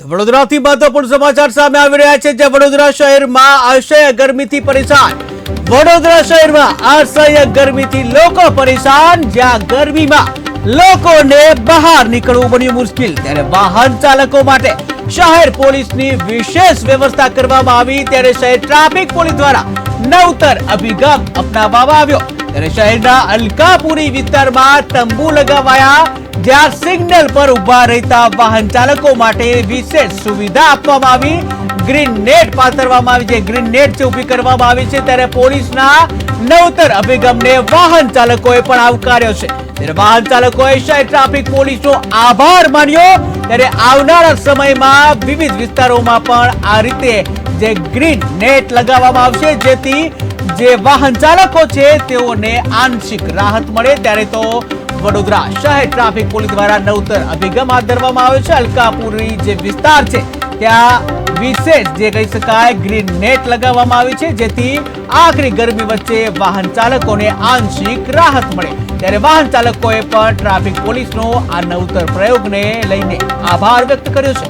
વડોદરાથી મહત્વપૂર્ણ સમાચાર સામે આવી રહ્યા છે જે વડોદરા શહેરમાં અસહ્ય ગરમીથી પરેશાન. વડોદરા શહેરમાં અસહ્ય ગરમીથી લોકો પરેશાન, જ્યાં ગરમીમાં લોકોને બહાર નીકળવું બન્યું મુશ્કેલ. ત્યારે વાહન ચાલકો માટે શહેર પોલીસની વિશેષ વ્યવસ્થા કરવામાં આવી. ત્યારે શહેર ટ્રાફિક પોલીસ દ્વારા નવતર અભિગમ અપનાવવામાં આવ્યો. ત્યારે શહેરના અલકાપુરી વિસ્તારમાં તંબુ લગાવાયા, જ્યાં સિગ્નલ પર ઊભા રહેતા વાહન ચાલકો માટે વિશેષ સુવિધા આપવામાં આવી. ગ્રીન નેટ પાથરવામાં આવી છે. ગ્રીન નેટ જે ઊભી કરવામાં આવી છે ત્યારે પોલીસના નવતર અભિગમને વાહન ચાલકોએ પણ આવકાર્યો છે. વાહન ચાલકોએ શહેર ટ્રાફિક પોલીસનો આભાર માન્યો. ત્યારે આવનારા સમયમાં વિવિધ વિસ્તારોમાં પણ આ રીતે જે ગ્રીન નેટ લગાવવામાં આવશે, જેથી જે વાહન ચાલકો છે, તેઓને આંશિક રાહત મળે. ત્યારે તો વડોદરા શહેર ટ્રાફિક પોલીસ દ્વારા નવતર અભિગમ હાથ ધરવામાં આવ્યો છે. અલકાપુરી જે વિસ્તાર છે, ત્યાં વિશેષ જે કહી શકાય ગ્રીન નેટ લગાવવામાં આવી છે, જેથી આખરી ગરમી વચ્ચે વાહન ચાલકોને આંશિક રાહત મળે. ત્યારે વાહન ચાલકોએ પણ ટ્રાફિક પોલીસનો આ નવતર પ્રયોગને લઈને આભાર વ્યક્ત કર્યો છે.